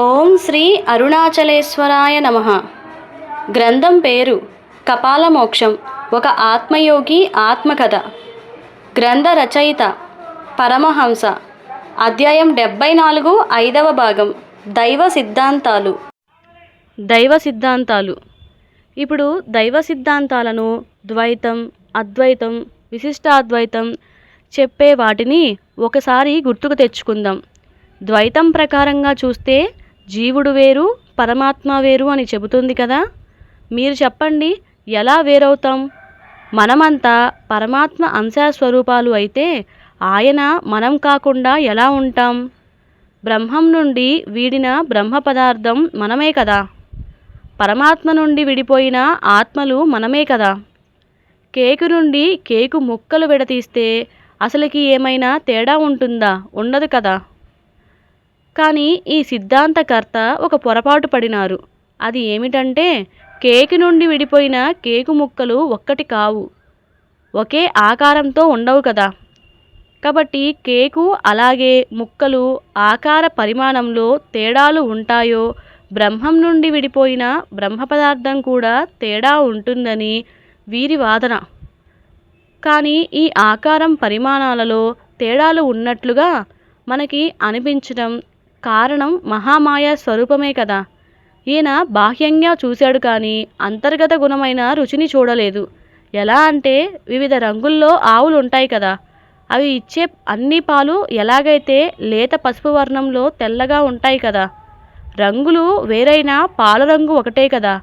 ఓం శ్రీ అరుణాచలేశ్వరాయ నమ. గ్రంథం పేరు కపాలమోక్షం ఒక ఆత్మయోగి ఆత్మకథ. గ్రంథ రచయిత పరమహంస. అధ్యాయం డెబ్బై నాలుగు ఐదవ భాగం దైవ సిద్ధాంతాలు. దైవ సిద్ధాంతాలు. ఇప్పుడు దైవ సిద్ధాంతాలను ద్వైతం అద్వైతం విశిష్టాద్వైతం చెప్పే వాటిని ఒకసారి గుర్తుకు తెచ్చుకుందాం. ద్వైతం ప్రకారంగా చూస్తే జీవుడు వేరు పరమాత్మ వేరు అని చెబుతుంది కదా. మీరు చెప్పండి ఎలా వేరవుతాం? మనమంతా పరమాత్మ అంశస్వరూపాలు అయితే ఆయన మనం కాకుండా ఎలా ఉంటాం? బ్రహ్మం నుండి వీడిన బ్రహ్మ పదార్థం మనమే కదా. పరమాత్మ నుండి విడిపోయిన ఆత్మలు మనమే కదా. కేకు నుండి కేకు ముక్కలు విడతీస్తే అసలుకి ఏమైనా తేడా ఉంటుందా? ఉండదు కదా. కానీ ఈ సిద్ధాంతకర్త ఒక పొరపాటు పడినారు. అది ఏమిటంటే కేకు నుండి విడిపోయిన కేకు ముక్కలు ఒక్కటి కావు. ఒకే ఆకారంతో ఉండవు కదా. కాబట్టి కేకు అలాగే ముక్కలు ఆకార పరిమాణంలో తేడాలు ఉంటాయో బ్రహ్మం నుండి విడిపోయిన బ్రహ్మ పదార్థం కూడా తేడా ఉంటుందని వీరి వాదన. కానీ ఈ ఆకారం పరిమాణాలలో తేడాలు ఉన్నట్లుగా మనకి అనిపించడం కారణం మహామాయ స్వరూపమే కదా. ఈయన బాహ్యంగా చూశాడు కానీ అంతర్గత గుణమైన రుచిని చూడలేదు. ఎలా అంటే వివిధ రంగుల్లో ఆవులు ఉంటాయి కదా. అవి ఇచ్చే అన్ని పాలు ఎలాగైతే లేత పసుపు వర్ణంలో తెల్లగా ఉంటాయి కదా. రంగులు వేరైనా పాల రంగు ఒకటే కదా.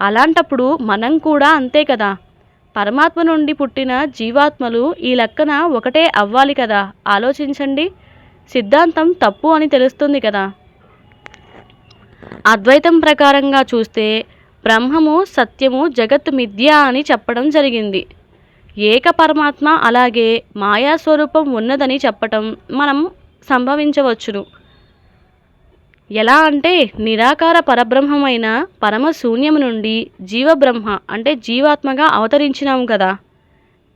అలాంటప్పుడు మనం కూడా అంతే కదా. పరమాత్మ నుండి పుట్టిన జీవాత్మలు ఈ లెక్కన ఒకటే అవ్వాలి కదా. ఆలోచించండి. సిద్ధాంతం తప్పు అని తెలుస్తుంది కదా. అద్వైతం ప్రకారంగా చూస్తే బ్రహ్మము సత్యము జగత్ మిథ్య అని చెప్పడం జరిగింది. ఏక పరమాత్మ అలాగే మాయాస్వరూపం ఉన్నదని చెప్పటం మనం సంభవించవచ్చును. ఎలా అంటే నిరాకార పరబ్రహ్మమైన పరమశూన్యము నుండి జీవబ్రహ్మ అంటే జీవాత్మగా అవతరించినాము కదా.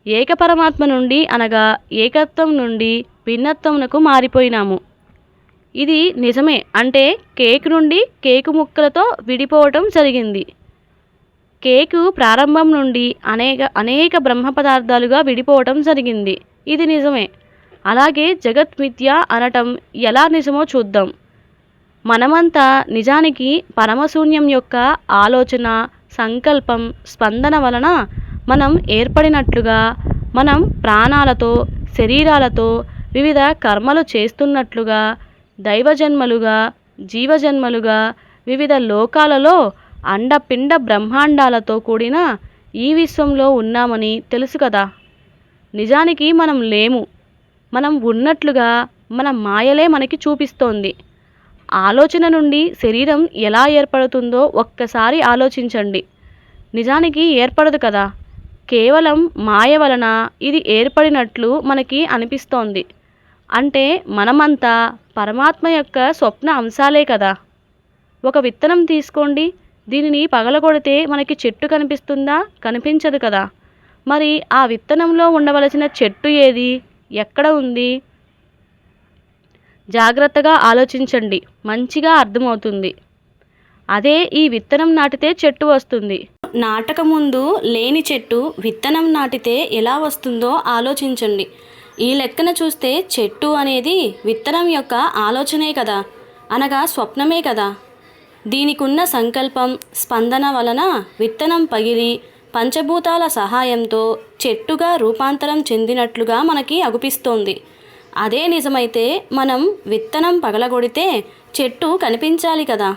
ఏక పరమాత్మ నుండి అనగా ఏకత్వం నుండి భిన్నత్వమునకు మారిపోయినాము. ఇది నిజమే. అంటే కేక్ నుండి కేకు ముక్కలతో విడిపోవటం జరిగింది. కేకు ప్రారంభం నుండి అనేక అనేక బ్రహ్మ పదార్థాలుగా విడిపోవటం జరిగింది. ఇది నిజమే. అలాగే జగత్ మిథ్య అనటం ఎలా నిజమో చూద్దాం. మనమంతా నిజానికి పరమశూన్యం యొక్క ఆలోచన సంకల్పం స్పందన వలన మనం ఏర్పడినట్లుగా మనం ప్రాణాలతో శరీరాలతో వివిధ కర్మలు చేస్తున్నట్లుగా దైవజన్మలుగా జీవజన్మలుగా వివిధ లోకాలలో అండపిండ బ్రహ్మాండాలతో కూడిన ఈ విశ్వంలో ఉన్నామని తెలుసు కదా. నిజానికి మనం లేము. మనం ఉన్నట్లుగా మన మాయలే మనకి చూపిస్తోంది. ఆలోచన నుండి శరీరం ఎలా ఏర్పడుతుందో ఒక్కసారి ఆలోచించండి. నిజానికి ఏర్పడదు కదా. కేవలం మాయ వలన ఇది ఏర్పడినట్లు మనకి అనిపిస్తోంది. అంటే మనమంతా పరమాత్మ యొక్క స్వప్న అంశాలే కదా. ఒక విత్తనం తీసుకోండి దీనిని పగలగొడితే మనకి చెట్టు కనిపిస్తుందా? కనిపించదు కదా. మరి ఆ విత్తనంలో ఉండవలసిన చెట్టు ఏది? ఎక్కడ ఉంది? జాగ్రత్తగా ఆలోచించండి మంచిగా అర్థమవుతుంది. అదే ఈ విత్తనం నాటితే చెట్టు వస్తుంది. నాటక ముందు లేని చెట్టు విత్తనం నాటితే ఎలా వస్తుందో ఆలోచించండి. ఈ లెక్కన చూస్తే చెట్టు అనేది విత్తనం యొక్క ఆలోచనే కదా అనగా స్వప్నమే కదా. దీనికున్న సంకల్పం స్పందన వలన విత్తనం పగిలి పంచభూతాల సహాయంతో చెట్టుగా రూపాంతరం చెందినట్లుగా మనకి అగుపిస్తోంది. అదే నిజమైతే మనం విత్తనం పగలగొడితే చెట్టు కనిపించాలి కదా.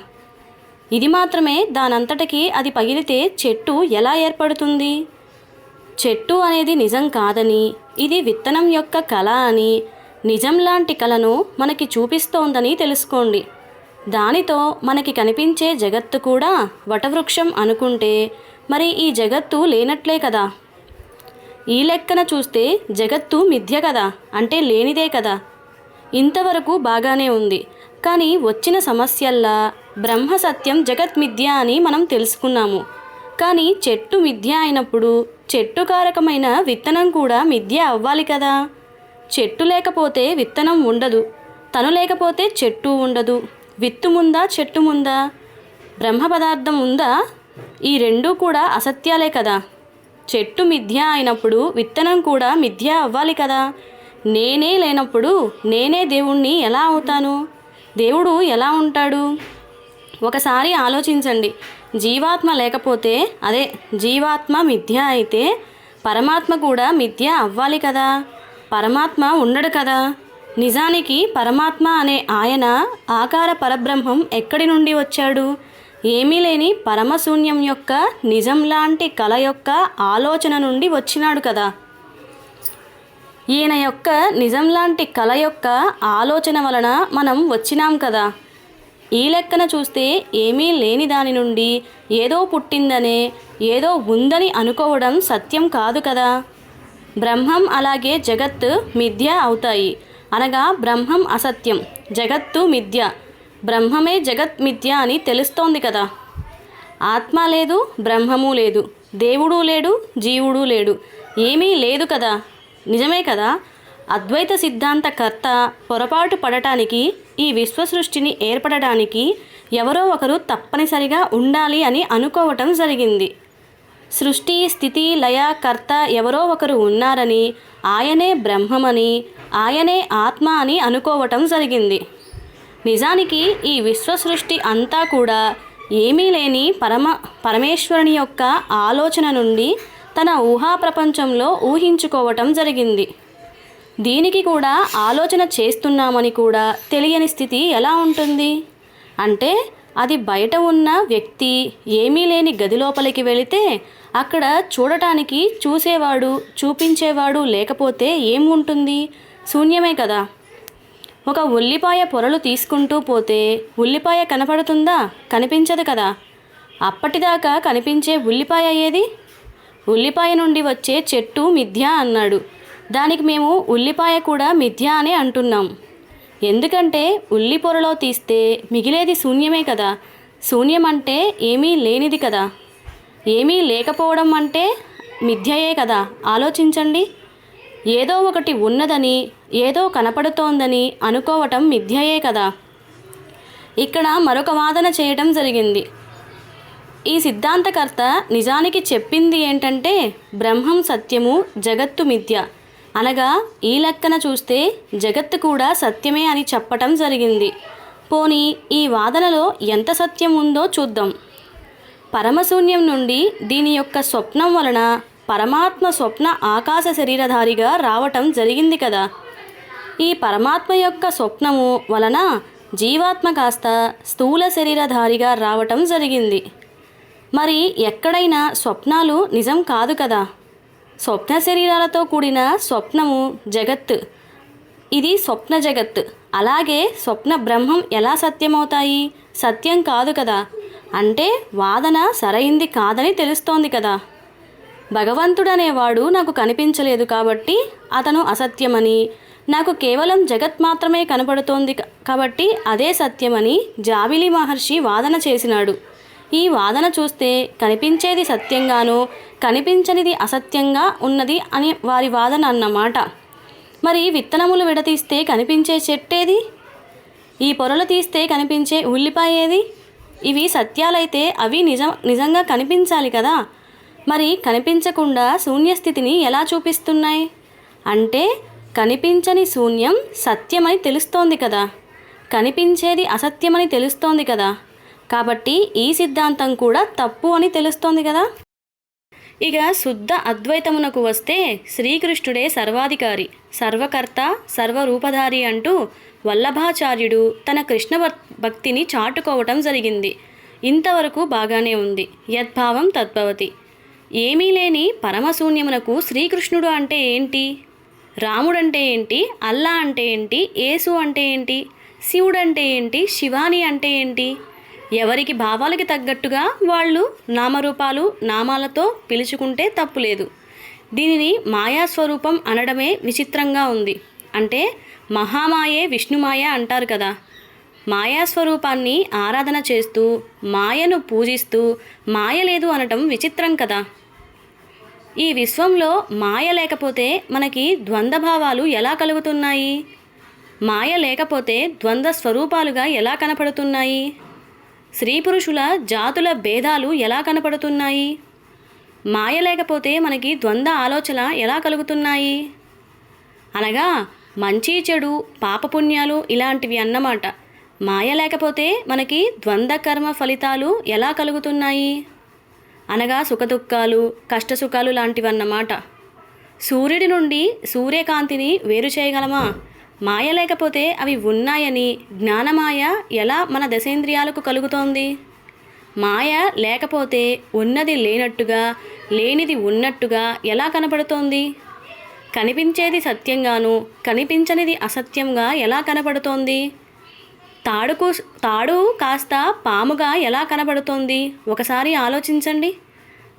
ఇది మాత్రమే దానంతటికి అది పగిలితే చెట్టు ఎలా ఏర్పడుతుంది? చెట్టు అనేది నిజం కాదని ఇది విత్తనం యొక్క కళ అని నిజం లాంటి కళను మనకి చూపిస్తోందని తెలుసుకోండి. దానితో మనకి కనిపించే జగత్తు కూడా వటవృక్షం అనుకుంటే మరి ఈ జగత్తు లేనట్లే కదా? ఈ లెక్కన చూస్తే జగత్తు మిథ్య కదా అంటే లేనిదే కదా? ఇంతవరకు బాగానే ఉంది. కానీ వచ్చిన సమస్యల్లా బ్రహ్మ సత్యం జగత్ మిథ్య అని మనం తెలుసుకున్నాము. కానీ చెట్టు మిథ్య అయినప్పుడు చెట్టు కారకమైన విత్తనం కూడా మిథ్య అవ్వాలి కదా. చెట్టు లేకపోతే విత్తనం ఉండదు. తను లేకపోతే చెట్టు ఉండదు. విత్తు ముందా చెట్టు ముందా? బ్రహ్మ పదార్థం ఉందా? ఈ రెండూ కూడా అసత్యాలే కదా. చెట్టు మిథ్య అయినప్పుడు విత్తనం కూడా మిథ్య అవ్వాలి కదా. నేనే లేనప్పుడు నేనే దేవుణ్ణి ఎలా అవుతాను? దేవుడు ఎలా ఉంటాడు? ఒకసారి ఆలోచించండి. జీవాత్మ లేకపోతే అదే జీవాత్మ మిథ్య అయితే పరమాత్మ కూడా మిథ్య అవ్వాలి కదా. పరమాత్మ ఉండడు కదా. నిజానికి పరమాత్మ అనే ఆయన ఆకార పరబ్రహ్మం ఎక్కడి నుండి వచ్చాడు? ఏమీ లేని పరమశూన్యం యొక్క నిజం లాంటి కళ యొక్క ఆలోచన నుండి వచ్చినాడు కదా. ఈయన యొక్క నిజం లాంటి కళ యొక్క ఆలోచన వలన మనం వచ్చినాం కదా. ఈ లెక్కన చూస్తే ఏమీ లేని దాని నుండి ఏదో పుట్టిందనే ఏదో ఉందని అనుకోవడం సత్యం కాదు కదా. బ్రహ్మం అలాగే జగత్ మిథ్య అవుతాయి. అనగా బ్రహ్మం అసత్యం జగత్తు మిథ్య. బ్రహ్మమే జగత్ మిథ్య అని తెలుస్తోంది కదా. ఆత్మ లేదు బ్రహ్మము లేదు. దేవుడు లేడు జీవుడు లేడు. ఏమీ లేదు కదా. నిజమే కదా? అద్వైత సిద్ధాంతకర్త పొరపాటు పడటానికి ఈ విశ్వసృష్టిని ఏర్పడడానికి ఎవరో ఒకరు తప్పనిసరిగా ఉండాలి అని అనుకోవటం జరిగింది. సృష్టి స్థితి లయ కర్త ఎవరో ఒకరు ఉన్నారని ఆయనే బ్రహ్మమని ఆయనే ఆత్మ అని అనుకోవటం జరిగింది. నిజానికి ఈ విశ్వసృష్టి అంతా కూడా ఏమీ లేని పరమ పరమేశ్వరుని యొక్క ఆలోచన నుండి తన ఊహా ప్రపంచంలో ఊహించుకోవటం జరిగింది. దీనికి కూడా ఆలోచన చేస్తున్నామని కూడా తెలియని స్థితి ఎలా ఉంటుంది? అంటే అది బయట ఉన్న వ్యక్తి ఏమీ లేని గది లోపలికి వెళితే అక్కడ చూడటానికి చూసేవాడు చూపించేవాడు లేకపోతే ఏం ఉంటుంది? శూన్యమే కదా. ఒక ఉల్లిపాయ పొరలు తీసుకుంటూ పోతే ఉల్లిపాయ కనపడుతుందా? కనిపించదు కదా. అప్పటిదాకా కనిపించే ఉల్లిపాయ ఏది? ఉల్లిపాయ నుండి వచ్చే చెట్టు మిథ్య అన్నాడు. దానికి మేము ఉల్లిపాయ కూడా మిథ్య అనే అంటున్నాం. ఎందుకంటే ఉల్లి పొరలో తీస్తే మిగిలేది శూన్యమే కదా. శూన్యం అంటే ఏమీ లేనిది కదా. ఏమీ లేకపోవడం అంటే మిథ్యయే కదా. ఆలోచించండి. ఏదో ఒకటి ఉన్నదని ఏదో కనపడుతోందని అనుకోవటం మిథ్యయే కదా. ఇక్కడ మరొక వాదన చేయటం జరిగింది. ఈ సిద్ధాంతకర్త నిజానికి చెప్పింది ఏంటంటే బ్రహ్మం సత్యము జగత్తు మిథ్య. అనగా ఈ లెక్కన చూస్తే జగత్తు కూడా సత్యమే అని చెప్పటం జరిగింది. పోనీ ఈ వాదనలో ఎంత సత్యం ఉందో చూద్దాం. పరమశూన్యం నుండి దీని యొక్క స్వప్నం వలన పరమాత్మ స్వప్న ఆకాశ శరీరధారిగా రావటం జరిగింది కదా. ఈ పరమాత్మ యొక్క స్వప్నము వలన జీవాత్మ కాస్త స్థూల శరీరధారిగా రావటం జరిగింది. మరి ఎక్కడైనా స్వప్నాలు నిజం కాదు కదా? స్వప్న శరీరాలతో కూడిన స్వప్నము జగత్ ఇది స్వప్న జగత్ అలాగే స్వప్న బ్రహ్మం ఎలా సత్యమవుతాయి? సత్యం కాదు కదా. అంటే వాదన సరైంది కాదని తెలుస్తోంది కదా. భగవంతుడనేవాడు నాకు కనిపించలేదు కాబట్టి అతను అసత్యమని నాకు కేవలం జగత్ మాత్రమే కనపడుతోంది కాబట్టి అదే సత్యమని జాబిలి మహర్షి వాదన చేసినాడు. ఈ వాదన చూస్తే కనిపించేది సత్యంగాను కనిపించనిది అసత్యంగా ఉన్నది అని వారి వాదన అన్నమాట. మరి విత్తనములు విడతీస్తే కనిపించే చెట్టేది? ఈ పొరలు తీస్తే కనిపించే ఉల్లిపాయ ఏది? ఇవి సత్యాలైతే అవి నిజం నిజంగా కనిపించాలి కదా. మరి కనిపించకుండా శూన్యస్థితిని ఎలా చూపిస్తున్నాయి? అంటే కనిపించని శూన్యం సత్యమని తెలుస్తోంది కదా. కనిపించేది అసత్యమని తెలుస్తోంది కదా. కాబట్టి ఈ సిద్ధాంతం కూడా తప్పు అని తెలుస్తోంది కదా. ఇక శుద్ధ అద్వైతమునకు వస్తే శ్రీకృష్ణుడే సర్వాధికారి సర్వకర్త సర్వరూపధారి అంటూ వల్లభాచార్యుడు తన కృష్ణ భక్తిని చాటుకోవటం జరిగింది. ఇంతవరకు బాగానే ఉంది. యద్భావం తద్భవతి. ఏమీ లేని పరమశూన్యమునకు శ్రీకృష్ణుడు అంటే ఏంటి? రాముడంటే ఏంటి? అల్లా అంటే ఏంటి? యేసు అంటే ఏంటి? శివుడంటే ఏంటి? శివాని అంటే ఏంటి? ఎవరికి భావాలకి తగ్గట్టుగా వాళ్ళు నామరూపాలు నామాలతో పిలుచుకుంటే తప్పులేదు దీనిని మాయాస్వరూపం అనడమే విచిత్రంగా ఉంది. అంటే మహామాయే విష్ణుమాయ అంటారు కదా. మాయాస్వరూపాన్ని ఆరాధన చేస్తూ మాయను పూజిస్తూ మాయ లేదు అనటం విచిత్రం కదా. ఈ విశ్వంలో మాయ లేకపోతే మనకి ద్వంద్వభావాలు ఎలా కలుగుతున్నాయి? మాయ లేకపోతే ద్వంద్వ స్వరూపాలుగా ఎలా కనపడుతున్నాయి? స్త్రీ పురుషుల జాతుల భేదాలు ఎలా కనపడుతున్నాయి? మాయ లేకపోతే మనకి ద్వంద్వ ఆలోచన ఎలా కలుగుతున్నాయి? అనగా మంచి చెడు పాపపుణ్యాలు ఇలాంటివి అన్నమాట. మాయ లేకపోతే మనకి ద్వంద్వ కర్మ ఫలితాలు ఎలా కలుగుతున్నాయి? అనగా సుఖదుఖాలు కష్టసుఖాలు లాంటివన్నమాట. సూర్యుడి నుండి సూర్యకాంతిని వేరు చేయగలమా? మాయ లేకపోతే అవి ఉన్నాయని జ్ఞానమాయ ఎలా మన దశేంద్రియాలకు కలుగుతోంది? మాయ లేకపోతే ఉన్నది లేనట్టుగా లేనిది ఉన్నట్టుగా ఎలా కనపడుతోంది? కనిపించేది సత్యంగాను కనిపించనిది అసత్యంగా ఎలా కనపడుతోంది? తాడుకు తాడు కాస్త పాముగా ఎలా కనబడుతోంది ఒకసారి ఆలోచించండి.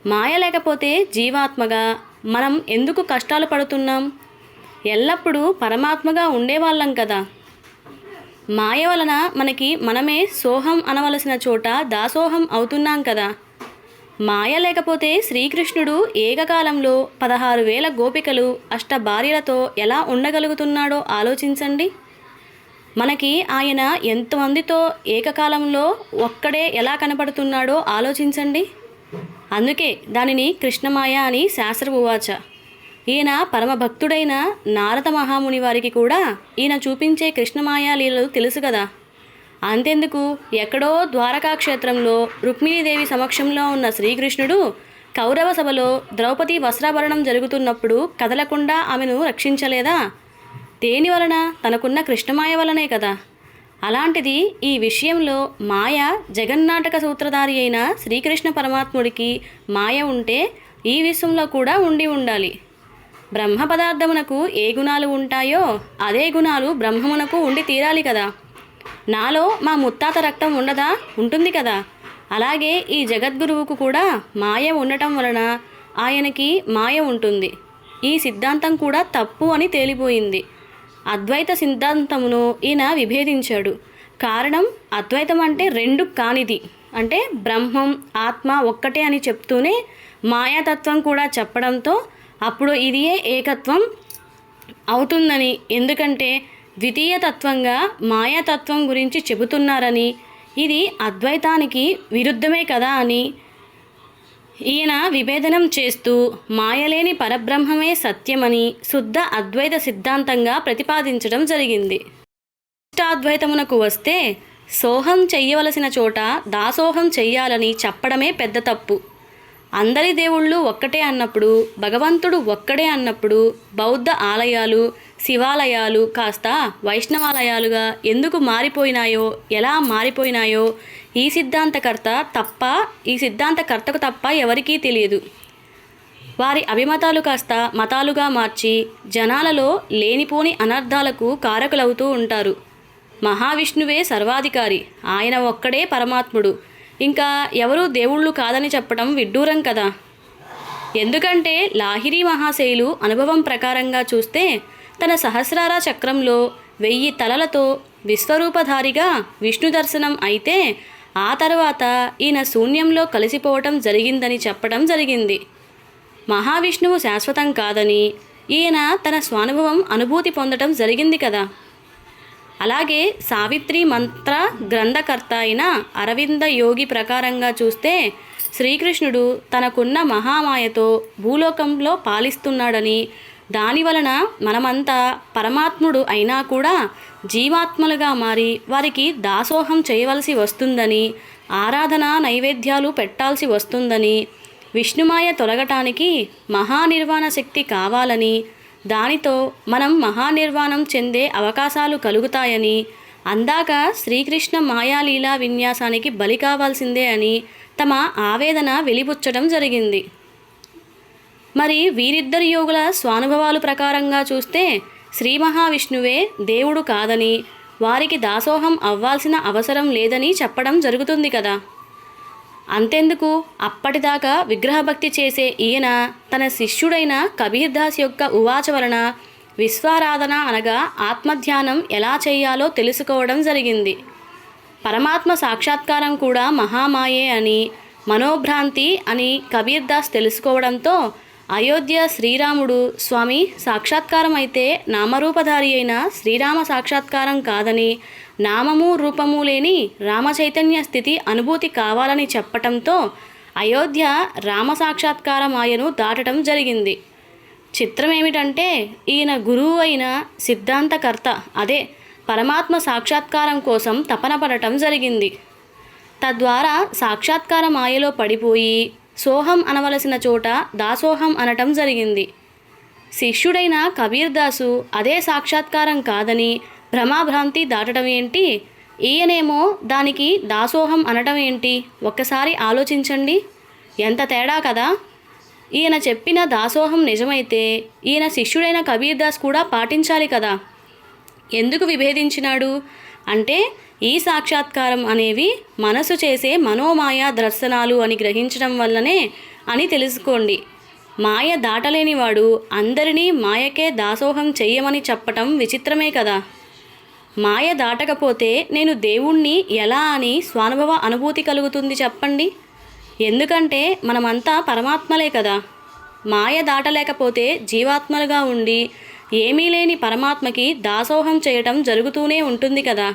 మాయ లేకపోతే జీవాత్మగా మనం ఎందుకు కష్టాలు పడుతున్నాం? ఎల్లప్పుడూ పరమాత్మగా ఉండేవాళ్ళం కదా. మాయ వలన మనకి మనమే సోహం అనవలసిన చోట దాసోహం అవుతున్నాం కదా. మాయ లేకపోతే శ్రీకృష్ణుడు ఏకకాలంలో పదహారు వేల గోపికలు అష్ట భార్యలతో ఎలా ఉండగలుగుతున్నాడో ఆలోచించండి. మనకి ఆయన ఎంతమందితో ఏకకాలంలో ఒక్కడే ఎలా కనపడుతున్నాడో ఆలోచించండి. అందుకే దానిని కృష్ణమాయ అని శాస్త్రపువాచ ఈయన పరమభక్తుడైన నారద మహాముని వారికి కూడా ఈయన చూపించే కృష్ణమాయా లీలలు తెలుసు కదా. అంతెందుకు? ఎక్కడో ద్వారకా క్షేత్రంలో రుక్మిణీదేవి సమక్షంలో ఉన్న శ్రీకృష్ణుడు కౌరవ సభలో ద్రౌపది వస్త్రాభరణం జరుగుతున్నప్పుడు కదలకుండా ఆమెను రక్షించలేదా? దేని వలన? తనకున్న కృష్ణమాయ వలనే కదా. అలాంటిది ఈ విషయంలో మాయ జగన్నాటక సూత్రధారి అయిన శ్రీకృష్ణ పరమాత్ముడికి మాయ ఉంటే ఈ విశ్వంలో కూడా ఉండి ఉండాలి. బ్రహ్మ పదార్థమునకు ఏ గుణాలు ఉంటాయో అదే గుణాలు బ్రహ్మమునకు ఉండి తీరాలి కదా. నాలో మా ముత్తాత రక్తం ఉండదా? ఉంటుంది కదా. అలాగే ఈ జగద్గురువుకు కూడా మాయ ఉండటం వలన ఆయనకి మాయ ఉంటుంది. ఈ సిద్ధాంతం కూడా తప్పు అని తేలిపోయింది. అద్వైత సిద్ధాంతమును ఈయన విభేదించాడు. కారణం అద్వైతం అంటే రెండు కానిది. అంటే బ్రహ్మం ఆత్మ ఒక్కటే అని చెప్తూనే మాయాతత్వం కూడా చెప్పడంతో అప్పుడు ఇదియే ఏకత్వం అవుతుందని. ఎందుకంటే ద్వితీయ తత్వంగా మాయాతత్వం గురించి చెబుతున్నారని. ఇది అద్వైతానికి విరుద్ధమే కదా అని. ఈయన విభేదనం చేస్తూ మాయలేని పరబ్రహ్మమే సత్యమని శుద్ధ అద్వైత సిద్ధాంతంగా ప్రతిపాదించడం జరిగింది. ఇష్టాద్వైతమునకు వస్తే సోహం చెయ్యవలసిన చోట దాసోహం చెయ్యాలని చెప్పడమే పెద్ద తప్పు. అందరి దేవుళ్ళు ఒక్కటే అన్నప్పుడు భగవంతుడు ఒక్కడే అన్నప్పుడు బౌద్ధ ఆలయాలు శివాలయాలు కాస్త వైష్ణవాలయాలుగా ఎందుకు మారిపోయినాయో ఎలా మారిపోయినాయో ఈ సిద్ధాంతకర్త తప్ప ఈ సిద్ధాంతకర్తకు తప్ప ఎవరికీ తెలియదు. వారి అభిమతాలు కాస్త మతాలుగా మార్చి జనాలలో లేనిపోని అనర్థాలకు కారకులవుతూ ఉంటారు. మహావిష్ణువే సర్వాధికారి. ఆయన ఒక్కడే పరమాత్ముడు. ఇంకా ఎవరూ దేవుళ్ళు కాదని చెప్పడం విడ్డూరం కదా. ఎందుకంటే లాహిరి మహాశైలు అనుభవం ప్రకారంగా చూస్తే తన సహస్రార చక్రంలో వెయ్యి తలలతో విశ్వరూపధారిగా విష్ణు దర్శనం అయితే ఆ తర్వాత ఈయన శూన్యంలో కలిసిపోవటం జరిగిందని చెప్పడం జరిగింది. మహావిష్ణువు శాశ్వతం కాదని ఈయన తన స్వానుభవం అనుభూతి పొందటం జరిగింది కదా. అలాగే సావిత్రి మంత్ర గ్రంథకర్త అయిన అరవింద యోగి ప్రకారంగా చూస్తే శ్రీకృష్ణుడు తనకున్న మహామాయతో భూలోకంలో పాలిస్తున్నాడని దాని వలన మనమంతా పరమాత్ముడు అయినా కూడా జీవాత్మలుగా మారి వారికి దాసోహం చేయవలసి వస్తుందని ఆరాధన నైవేద్యాలు పెట్టాల్సి వస్తుందని విష్ణుమాయ తొలగటానికి మహానిర్వాణ శక్తి కావాలని దానితో మనం మహానిర్వాణం చెందే అవకాశాలు కలుగుతాయని అందాక శ్రీకృష్ణ మాయాలీలా విన్యాసానికి బలి కావాల్సిందే అని తమ ఆవేదన వెలిబుచ్చడం జరిగింది. మరి వీరిద్దరి యోగుల స్వానుభవాలు ప్రకారంగా చూస్తే శ్రీ మహావిష్ణువే దేవుడు కాదని వారికి దాసోహం అవ్వాల్సిన అవసరం లేదని చెప్పడం జరుగుతుంది కదా? అంతెందుకు? అప్పటిదాకా విగ్రహభక్తి చేసే ఈయన తన శిష్యుడైన కబీర్ దాస్ యొక్క ఉవాచ వలన విశ్వారాధన అనగా ఆత్మధ్యానం ఎలా చేయాలో తెలుసుకోవడం జరిగింది. పరమాత్మ సాక్షాత్కారం కూడా మహామాయే అని మనోభ్రాంతి అని కబీర్ దాస్ తెలుసుకోవడంతో అయోధ్య శ్రీరాముడు స్వామి సాక్షాత్కారం అయితే నామరూపధారి అయిన శ్రీరామ సాక్షాత్కారం కాదని నామము రూపము లేని రామచైతన్య స్థితి అనుభూతి కావాలని చెప్పటంతో అయోధ్య రామ సాక్షాత్కార మాయను దాటడం జరిగింది. చిత్రం ఏమిటంటే ఈయన గురువు అయిన సిద్ధాంతకర్త అదే పరమాత్మ సాక్షాత్కారం కోసం తపన పడటం జరిగింది. తద్వారా సాక్షాత్కార మాయలో పడిపోయి సోహం అనవలసిన చోట దాసోహం అనటం జరిగింది. శిష్యుడైన కబీర్ దాసు అదే సాక్షాత్కారం కాదని భ్రమాభ్రాంతి దాటడం ఏంటి? ఈయనేమో దానికి దాసోహం అనటం ఏంటి? ఒక్కసారి ఆలోచించండి. ఎంత తేడా కదా! ఈయన చెప్పిన దాసోహం నిజమైతే ఈయన శిష్యుడైన కబీర్ దాస్ కూడా పాటించాలి కదా! ఎందుకు విభేదించినాడు? అంటే ఈ సాక్షాత్కారం అనేవి మనసు చేసే మనోమాయ దర్శనాలు అని గ్రహించడం వల్లనే అని తెలుసుకోండి. మాయ దాటలేనివాడు అందరినీ మాయకే దాసోహం చెయ్యమని చెప్పటం విచిత్రమే కదా. మాయ దాటకపోతే నేను దేవుణ్ణి ఎలా అని స్వానుభవ అనుభూతి కలుగుతుంది చెప్పండి. ఎందుకంటే మనమంతా పరమాత్మలే కదా. మాయ దాటలేకపోతే జీవాత్మలుగా ఉండి ఏమీ లేని పరమాత్మకి దాసోహం చేయటం జరుగుతూనే ఉంటుంది కదా.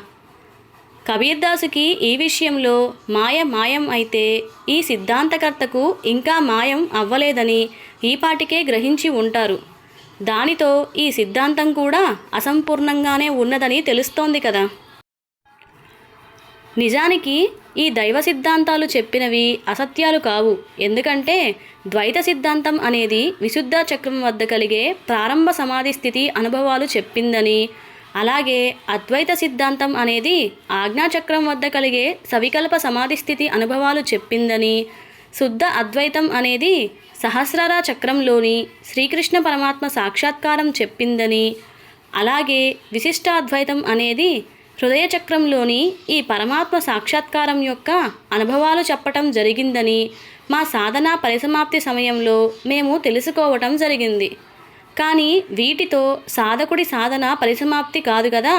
కబీర్దాసుకి ఈ విషయంలో మాయ మాయం అయితే ఈ సిద్ధాంతకర్తకు ఇంకా మాయం అవ్వలేదని ఈపాటికే గ్రహించి ఉంటారు. దానితో ఈ సిద్ధాంతం కూడా అసంపూర్ణంగానే ఉన్నదని తెలుస్తోంది కదా. నిజానికి ఈ దైవ సిద్ధాంతాలు చెప్పినవి అసత్యాలు కావు. ఎందుకంటే ద్వైత సిద్ధాంతం అనేది విశుద్ధ చక్రం వద్ద కలిగే ప్రారంభ సమాధి స్థితి అనుభవాలు చెప్పిందని. అలాగే అద్వైత సిద్ధాంతం అనేది ఆజ్ఞాచక్రం వద్ద కలిగే సవికల్ప సమాధి స్థితి అనుభవాలు చెప్పిందని. శుద్ధ అద్వైతం అనేది సహస్రార చక్రంలోని శ్రీకృష్ణ పరమాత్మ సాక్షాత్కారం చెప్పిందని. అలాగే విశిష్టాద్వైతం అనేది హృదయచక్రంలోని ఈ పరమాత్మ సాక్షాత్కారం యొక్క అనుభవాలు చెప్పటం జరిగిందని మా సాధన పరిసమాప్తి సమయంలో మేము తెలుసుకోవటం జరిగింది. కానీ వీటితో సాధకుడి సాధన పరిసమాప్తి కాదు కదా?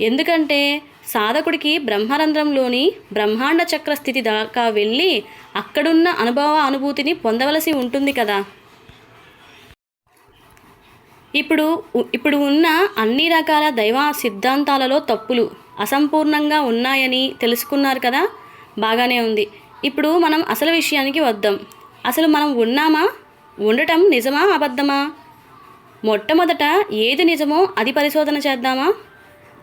ఎందుకంటే సాధకుడికి బ్రహ్మరంధ్రంలోని బ్రహ్మాండ చక్ర స్థితి దాకా వెళ్ళి అక్కడున్న అనుభవ అనుభూతిని పొందవలసి ఉంటుంది కదా? ఇప్పుడు ఇప్పుడు ఉన్న అన్ని రకాల దైవ సిద్ధాంతాలలో తప్పులు అసంపూర్ణంగా ఉన్నాయని తెలుసుకున్నారు కదా? బాగానే ఉంది. ఇప్పుడు మనం అసలు విషయానికి వద్దాం. అసలు మనం ఉన్నామా? ఉండటం నిజమా అబద్ధమా? మొట్టమొదట ఏది నిజమో అది పరిశోధన చేద్దామా?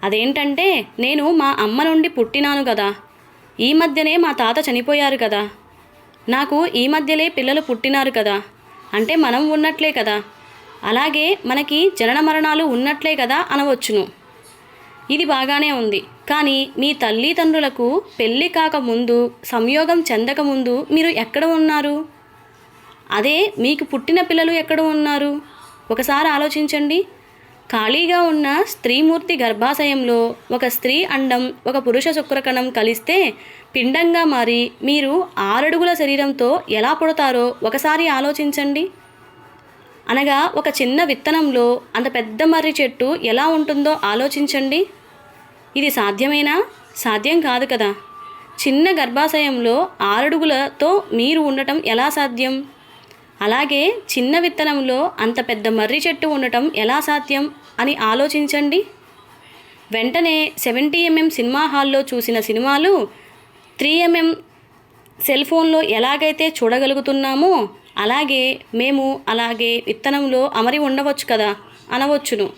అదేంటంటే నేను మా అమ్మ నుండి పుట్టినాను కదా. ఈ మధ్యనే మా తాత చనిపోయారు కదా. నాకు ఈ మధ్యలే పిల్లలు పుట్టినారు కదా. అంటే మనం ఉన్నట్లే కదా. అలాగే మనకి జనన మరణాలు ఉన్నట్లే కదా అనవచ్చును. ఇది బాగానే ఉంది. కానీ మీ తల్లిదండ్రులకు పెళ్ళి కాకముందు సంయోగం చెందకముందు మీరు ఎక్కడ ఉన్నారు? అదే మీకు పుట్టిన పిల్లలు ఎక్కడ ఉన్నారు? ఒకసారి ఆలోచించండి. ఖాళీగా ఉన్న స్త్రీమూర్తి గర్భాశయంలో ఒక స్త్రీ అండం ఒక పురుష శుక్రకణం కలిస్తే పిండంగా మారి మీరు ఆరడుగుల శరీరంతో ఎలా పుడతారో ఒకసారి ఆలోచించండి. అనగా ఒక చిన్న విత్తనంలో అంత పెద్ద మర్రి చెట్టు ఎలా ఉంటుందో ఆలోచించండి. ఇది సాధ్యమేనా? సాధ్యం కాదు కదా. చిన్న గర్భాశయంలో ఆరడుగులతో మీరు ఉండటం ఎలా సాధ్యం? అలాగే చిన్న విత్తనంలో అంత పెద్ద మర్రి చెట్టు ఉండటం ఎలా సాధ్యం అని ఆలోచించండి. వెంటనే సెవెంటీ ఎంఎం సినిమా హాల్లో చూసిన సినిమాలు త్రీ ఎంఎం సెల్ ఫోన్లో ఎలాగైతే చూడగలుగుతున్నామో అలాగే మేము అలాగే విత్తనంలో అమరి ఉండవచ్చు కదా? అనవచ్చును.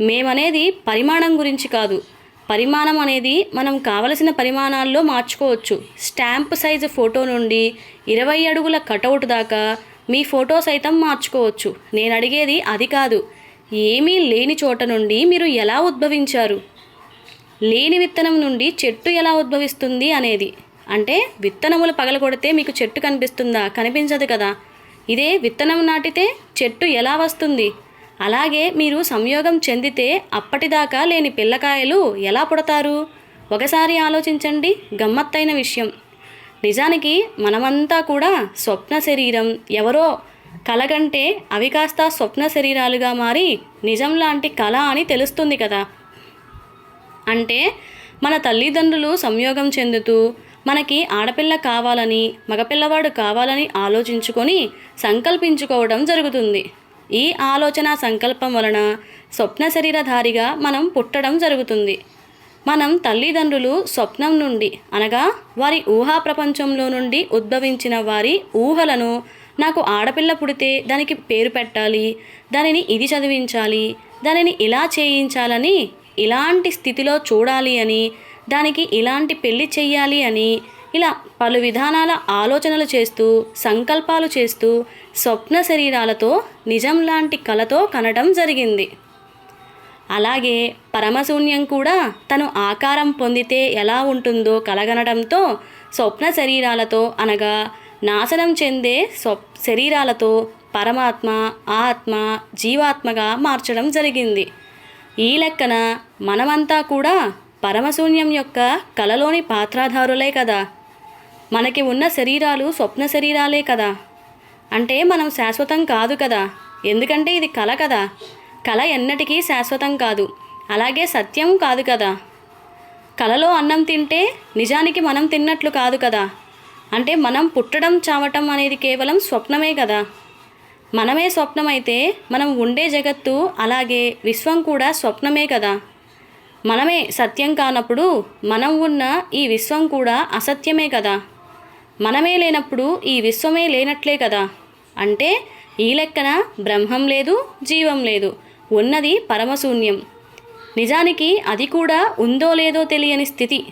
మేమనేది పరిమాణం గురించి కాదు. పరిమాణం అనేది మనం కావలసిన పరిమాణాల్లో మార్చుకోవచ్చు. స్టాంప్ సైజు ఫోటో నుండి ఇరవై అడుగుల కటౌట్ దాకా మీ ఫోటో సైతం మార్చుకోవచ్చు. నేను అడిగేది అది కాదు. ఏమీ లేని చోట నుండి మీరు ఎలా ఉద్భవించారు? లేని విత్తనం నుండి చెట్టు ఎలా ఉద్భవిస్తుంది అనేది. అంటే విత్తనములు పగలగొడితే మీకు చెట్టు కనిపిస్తుందా? కనిపించదు కదా. ఇదే విత్తనం నాటితే చెట్టు ఎలా వస్తుంది? అలాగే మీరు సంయోగం చెందితే అప్పటిదాకా లేని పిల్లకాయలు ఎలా పుడతారు? ఒకసారి ఆలోచించండి గమ్మత్తైన విషయం. నిజానికి మనమంతా కూడా స్వప్న శరీరం ఎవరో కలగంటే అవి కాస్త స్వప్న శరీరాలుగా మారి నిజం లాంటి కళ అని తెలుస్తుంది కదా. అంటే మన తల్లిదండ్రులు సంయోగం చెందుతూ మనకి ఆడపిల్ల కావాలని మగపిల్లవాడు కావాలని ఆలోచించుకొని సంకల్పించుకోవడం జరుగుతుంది. ఈ ఆలోచన సంకల్పం వలన స్వప్న శరీరధారిగా మనం పుట్టడం జరుగుతుంది. మనం తల్లిదండ్రులు స్వప్నం నుండి అనగా వారి ఊహా ప్రపంచంలో నుండి ఉద్భవించిన వారి ఊహలను నాకు ఆడపిల్ల పుడితే దానికి పేరు పెట్టాలి దానిని ఇది చదివించాలి దానిని ఇలా చేయించాలని ఇలాంటి స్థితిలో చూడాలి అని దానికి ఇలాంటి పెళ్ళి చెయ్యాలి అని ఇలా పలు విధానాల ఆలోచనలు చేస్తూ సంకల్పాలు చేస్తూ స్వప్న శరీరాలతో నిజం లాంటి కలతో కనడం జరిగింది. అలాగే పరమశూన్యం కూడా తను ఆకారం పొందితే ఎలా ఉంటుందో కలగనడంతో స్వప్న శరీరాలతో అనగా నాశనం చెందే స్వప్ శరీరాలతో పరమాత్మ ఆత్మ జీవాత్మగా మార్చడం జరిగింది. ఈ లెక్కన మనమంతా కూడా పరమశూన్యం యొక్క కలలోని పాత్రాధారులే కదా. మనకి ఉన్న శరీరాలు స్వప్న శరీరాలే కదా. అంటే మనం శాశ్వతం కాదు కదా. ఎందుకంటే ఇది కల కదా. కళ ఎన్నటికీ శాశ్వతం కాదు. అలాగే సత్యం కాదు కదా. కలలో అన్నం తింటే నిజానికి మనం తిన్నట్లు కాదు కదా. అంటే మనం పుట్టడం చావటం అనేది కేవలం స్వప్నమే కదా. మనమే స్వప్నమైతే మనం ఉండే జగత్తు అలాగే విశ్వం కూడా స్వప్నమే కదా. మనమే సత్యం కానప్పుడు మనం ఉన్న ఈ విశ్వం కూడా అసత్యమే కదా. మనమే లేనప్పుడు ఈ విశ్వమే లేనట్లే కదా. అంటే ఈ లెక్కన బ్రహ్మం లేదు జీవం లేదు ఉన్నది పరమశూన్యం. నిజానికి అది కూడా ఉందో లేదో తెలియని స్థితి.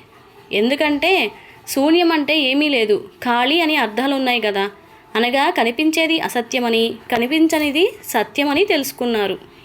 ఎందుకంటే శూన్యం అంటే ఏమీ లేదు ఖాళీ అని అర్థాలు ఉన్నాయి కదా. అనగా కనిపించేది అసత్యమని కనిపించనిది సత్యమని తెలుసుకున్నారు.